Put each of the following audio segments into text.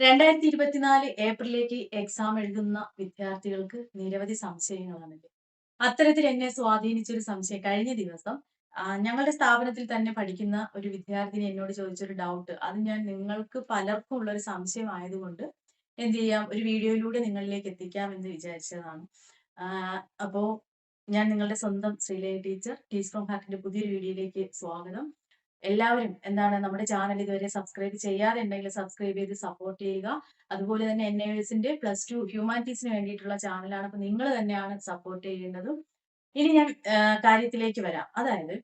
രണ്ടായിരത്തി ഇരുപത്തിനാല് ഏപ്രിലേക്ക് എക്സാം എഴുതുന്ന വിദ്യാർത്ഥികൾക്ക് നിരവധി സംശയങ്ങളാണല്ലേ അത്തരത്തിൽ എന്നെ സ്വാധീനിച്ചൊരു സംശയം. കഴിഞ്ഞ ദിവസം ഞങ്ങളുടെ സ്ഥാപനത്തിൽ തന്നെ പഠിക്കുന്ന ഒരു വിദ്യാർത്ഥിനി എന്നോട് ചോദിച്ചൊരു ഡൗട്ട് അത് ഞാൻ നിങ്ങൾക്ക് പലർക്കും ഉള്ള ഒരു സംശയമായതുകൊണ്ട് എന്ത് ചെയ്യാം? ഒരു വീഡിയോയിലൂടെ നിങ്ങളിലേക്ക് എത്തിക്കാം എന്ന് വിചാരിച്ചതാണ് അപ്പോ ഞാൻ നിങ്ങളുടെ സ്വന്തം ശ്രീലയ ടീച്ചർ ടീസ് ഫ്രോം ഹാർട്ടിന്റെ പുതിയൊരു വീഡിയോയിലേക്ക് സ്വാഗതം. എല്ലാവരും എന്താണ് നമ്മുടെ ചാനൽ ഇതുവരെ സബ്സ്ക്രൈബ് ചെയ്യാതെ ഉണ്ടെങ്കിൽ സബ്സ്ക്രൈബ് ചെയ്ത് സപ്പോർട്ട് ചെയ്യുക. അതുപോലെ തന്നെ എൻ എസിന്റെ പ്ലസ് ടു ഹ്യൂമാനിറ്റീസിന് വേണ്ടിയിട്ടുള്ള ചാനലാണ് അപ്പൊ നിങ്ങൾ തന്നെയാണ് സപ്പോർട്ട് ചെയ്യേണ്ടതും. ഇനി ഞാൻ കാര്യത്തിലേക്ക് വരാം. അതായത്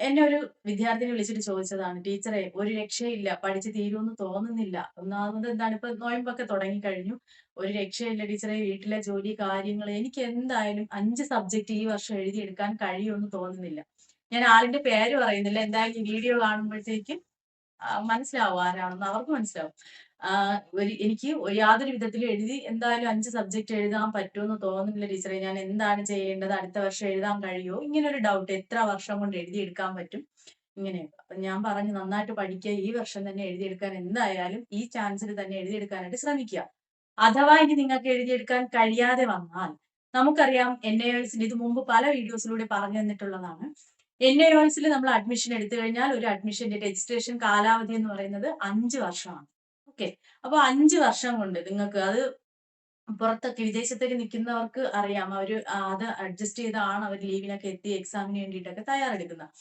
എന്നെ ഒരു വിദ്യാർത്ഥിനി വിളിച്ചിട്ട് ചോദിച്ചതാണ് ടീച്ചറെ ഒരു രക്ഷയില്ല പഠിച്ച് തീരുമെന്ന് തോന്നുന്നില്ല. ഒന്നാമത് എന്താണ് ഇപ്പൊ നോയമ്പൊക്കെ തുടങ്ങിക്കഴിഞ്ഞു. ഒരു രക്ഷയില്ല ടീച്ചറെ വീട്ടിലെ ജോലി കാര്യങ്ങൾ എനിക്ക് എന്തായാലും അഞ്ച് സബ്ജക്റ്റ് ഈ വർഷം എഴുതിയെടുക്കാൻ കഴിയുമെന്ന് തോന്നുന്നില്ല. ഞാൻ ആളിന്റെ പേര് പറയുന്നില്ല. എന്തായാലും ഈ വീഡിയോ കാണുമ്പോഴത്തേക്കും മനസ്സിലാവും ആരാണെന്ന്. അവർക്ക് മനസ്സിലാവും. ഒരു എനിക്ക് യാതൊരു വിധത്തിലും എഴുതി എന്തായാലും അഞ്ച് സബ്ജക്ട് എഴുതാൻ പറ്റുമെന്ന് തോന്നുന്നില്ല ടീച്ചറെ. ഞാൻ എന്താണ് ചെയ്യേണ്ടത്? അടുത്ത വർഷം എഴുതാൻ കഴിയുമോ? ഇങ്ങനെ ഒരു ഡൗട്ട് എത്ര വർഷം കൊണ്ട് എഴുതിയെടുക്കാൻ പറ്റും? ഇങ്ങനെയൊക്കെ. അപ്പൊ ഞാൻ പറഞ്ഞു നന്നായിട്ട് പഠിക്കുക. ഈ വർഷം തന്നെ എഴുതിയെടുക്കാൻ എന്തായാലും ഈ ചാൻസിൽ തന്നെ എഴുതിയെടുക്കാനായിട്ട് ശ്രമിക്കുക. അഥവാ ഇനി നിങ്ങൾക്ക് എഴുതിയെടുക്കാൻ കഴിയാതെ വന്നാൽ നമുക്കറിയാം എൻ എ ഇത് മുമ്പ് പല വീഡിയോസിലൂടെ പറഞ്ഞു തന്നിട്ടുള്ളതാണ്. എൻ എ നമ്മൾ അഡ്മിഷൻ എടുത്തു കഴിഞ്ഞാൽ ഒരു അഡ്മിഷന്റെ രജിസ്ട്രേഷൻ കാലാവധി എന്ന് പറയുന്നത് അഞ്ച് വർഷമാണ്. ഓക്കെ അപ്പൊ അഞ്ച് വർഷം കൊണ്ട് നിങ്ങൾക്ക് അത് പുറത്തൊക്കെ വിദേശത്തൊക്കെ നിൽക്കുന്നവർക്ക് അറിയാം. അവർ ആ അത് അഡ്ജസ്റ്റ് ചെയ്താണ് അവർ ലീവിനൊക്കെ എത്തി എക്സാമിന് വേണ്ടിയിട്ടൊക്കെ തയ്യാറെടുക്കുന്നത്.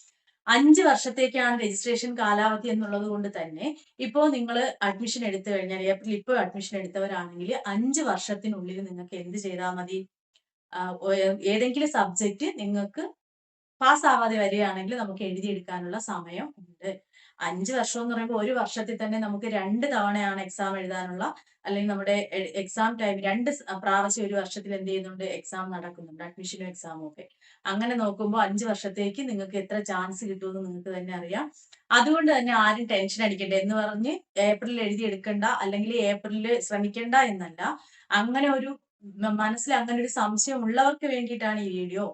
അഞ്ച് വർഷത്തേക്കാണ് രജിസ്ട്രേഷൻ കാലാവധി എന്നുള്ളത് കൊണ്ട് തന്നെ ഇപ്പോൾ നിങ്ങൾ അഡ്മിഷൻ എടുത്തു കഴിഞ്ഞാൽ ഏപ്രിൽ ഇപ്പോൾ അഡ്മിഷൻ എടുത്തവരാണെങ്കിൽ അഞ്ച് വർഷത്തിനുള്ളിൽ നിങ്ങൾക്ക് എന്ത് ചെയ്താൽ മതി? ഏതെങ്കിലും സബ്ജക്റ്റ് നിങ്ങൾക്ക് പാസ്സാവാതെ വരികയാണെങ്കിൽ നമുക്ക് എഴുതിയെടുക്കാനുള്ള സമയം ഉണ്ട്. അഞ്ച് വർഷം എന്ന് പറയുമ്പോൾ ഒരു വർഷത്തിൽ തന്നെ നമുക്ക് രണ്ട് തവണയാണ് എക്സാം എഴുതാനുള്ള. അല്ലെങ്കിൽ നമ്മുടെ എക്സാം ടൈം രണ്ട് പ്രാവശ്യം ഒരു വർഷത്തിൽ എന്ത് ചെയ്യുന്നുണ്ട്? എക്സാം നടക്കുന്നുണ്ട്. അഡ്മിഷനും എക്സാമും ഒക്കെ. അങ്ങനെ നോക്കുമ്പോൾ അഞ്ച് വർഷത്തേക്ക് നിങ്ങൾക്ക് എത്ര ചാൻസ് കിട്ടുമെന്ന് നിങ്ങൾക്ക് തന്നെ അറിയാം. അതുകൊണ്ട് തന്നെ ആരും ടെൻഷൻ അടിക്കണ്ട എന്ന് പറഞ്ഞ് ഏപ്രിലിൽ എഴുതിയെടുക്കണ്ട അല്ലെങ്കിൽ ഏപ്രിലിൽ ശ്രമിക്കണ്ട എന്നല്ല. അങ്ങനെ ഒരു മനസ്സിൽ അങ്ങനെ ഒരു സംശയം ഉള്ളവർക്ക് വേണ്ടിയിട്ടാണ് ഈ വീഡിയോ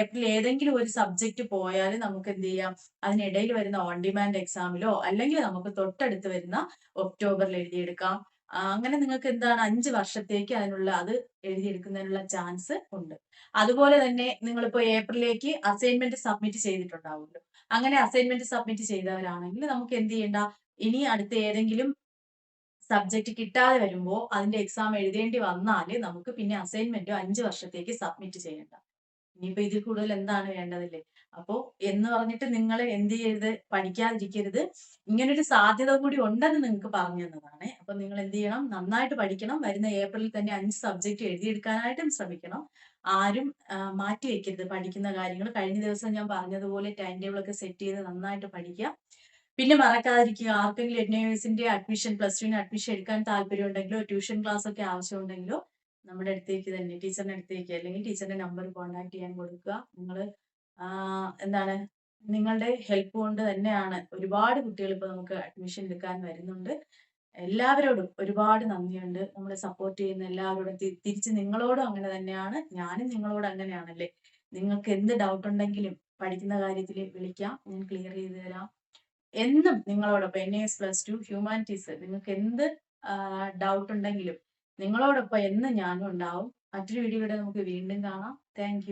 ഏപ്രിൽ ഏതെങ്കിലും ഒരു സബ്ജക്റ്റ് പോയാൽ നമുക്ക് എന്ത് ചെയ്യാം അതിനിടയിൽ വരുന്ന ഓൺ ഡിമാൻഡ് എക്സാമിലോ അല്ലെങ്കിൽ നമുക്ക് തൊട്ടടുത്ത് വരുന്ന ഒക്ടോബറിൽ എഴുതിയെടുക്കാം. അങ്ങനെ നിങ്ങൾക്ക് എന്താണ് അഞ്ച് വർഷത്തേക്ക് അതിനുള്ള അത് എഴുതിയെടുക്കുന്നതിനുള്ള ചാൻസ് ഉണ്ട്. അതുപോലെ തന്നെ നിങ്ങളിപ്പോൾ ഏപ്രിലേക്ക് അസൈൻമെന്റ് സബ്മിറ്റ് ചെയ്തിട്ടുണ്ടാവുമല്ലോ. അങ്ങനെ അസൈൻമെന്റ് സബ്മിറ്റ് ചെയ്തവരാണെങ്കിൽ നമുക്ക് എന്ത് ചെയ്യേണ്ട ഇനി അടുത്ത ഏതെങ്കിലും സബ്ജക്റ്റ് കിട്ടാതെ വരുമ്പോൾ അതിന്റെ എക്സാം എഴുതേണ്ടി വന്നാൽ നമുക്ക് പിന്നെ അസൈൻമെന്റോ അഞ്ച് വർഷത്തേക്ക് സബ്മിറ്റ് ചെയ്യണ്ട. ഇനിയിപ്പോ ഇതിൽ കൂടുതൽ എന്താണ് വേണ്ടതില്ലേ അപ്പോ എന്ന് പറഞ്ഞിട്ട് നിങ്ങൾ എന്ത് ചെയ്യരുത്? പഠിക്കാതിരിക്കരുത്. ഇങ്ങനൊരു സാധ്യത കൂടി ഉണ്ടെന്ന് നിങ്ങൾക്ക് പറഞ്ഞു തന്നതാണ്. അപ്പൊ നിങ്ങൾ എന്ത് ചെയ്യണം? നന്നായിട്ട് പഠിക്കണം. വരുന്ന ഏപ്രിലിൽ തന്നെ അഞ്ച് സബ്ജക്റ്റ് എഴുതിയെടുക്കാനായിട്ടും ശ്രമിക്കണം. ആരും മാറ്റി വെക്കരുത് പഠിക്കുന്ന കാര്യങ്ങൾ. കഴിഞ്ഞ ദിവസം ഞാൻ പറഞ്ഞതുപോലെ ടൈം ടേബിൾ ഒക്കെ സെറ്റ് ചെയ്ത് നന്നായിട്ട് പഠിക്കുക. പിന്നെ മറക്കാതിരിക്കുക. ആർക്കെങ്കിലും എൻ എസിന്റെ അഡ്മിഷൻ പ്ലസ് ടുവിന് അഡ്മിഷൻ എടുക്കാൻ താല്പര്യം ഉണ്ടെങ്കിലോ ട്യൂഷൻ ക്ലാസ് ഒക്കെ ആവശ്യമുണ്ടെങ്കിലോ നമ്മുടെ അടുത്തേക്ക് തന്നെ ടീച്ചറിന്റെ അടുത്തേക്ക് അല്ലെങ്കിൽ ടീച്ചറിന്റെ നമ്പർ കോൺടാക്ട് ചെയ്യാൻ കൊടുക്കുക. നിങ്ങൾ എന്താണ് നിങ്ങളുടെ ഹെൽപ്പ് കൊണ്ട് തന്നെയാണ് ഒരുപാട് കുട്ടികൾ ഇപ്പൊ നമുക്ക് അഡ്മിഷൻ എടുക്കാൻ വരുന്നുണ്ട്. എല്ലാവരോടും ഒരുപാട് നന്ദിയുണ്ട്. നമ്മളെ സപ്പോർട്ട് ചെയ്യുന്ന എല്ലാവരോടും. തിരിച്ച് നിങ്ങളോടും അങ്ങനെ തന്നെയാണ്. ഞാനും നിങ്ങളോട് അങ്ങനെയാണല്ലേ. നിങ്ങൾക്ക് എന്ത് ഡൗട്ട് ഉണ്ടെങ്കിലും പഠിക്കുന്ന കാര്യത്തിൽ വിളിക്കാം. ഞാൻ ക്ലിയർ ചെയ്ത് തരാം. എന്നും നിങ്ങളോടൊപ്പം N S plus two humanities നിങ്ങൾക്ക് എന്ത് ഡൗട്ട് ഉണ്ടെങ്കിലും നിങ്ങളോടൊപ്പം എന്നും ഞാനും ഉണ്ടാവും. മറ്റൊരു വീഡിയോയുടെ നമുക്ക് വീണ്ടും കാണാം. താങ്ക്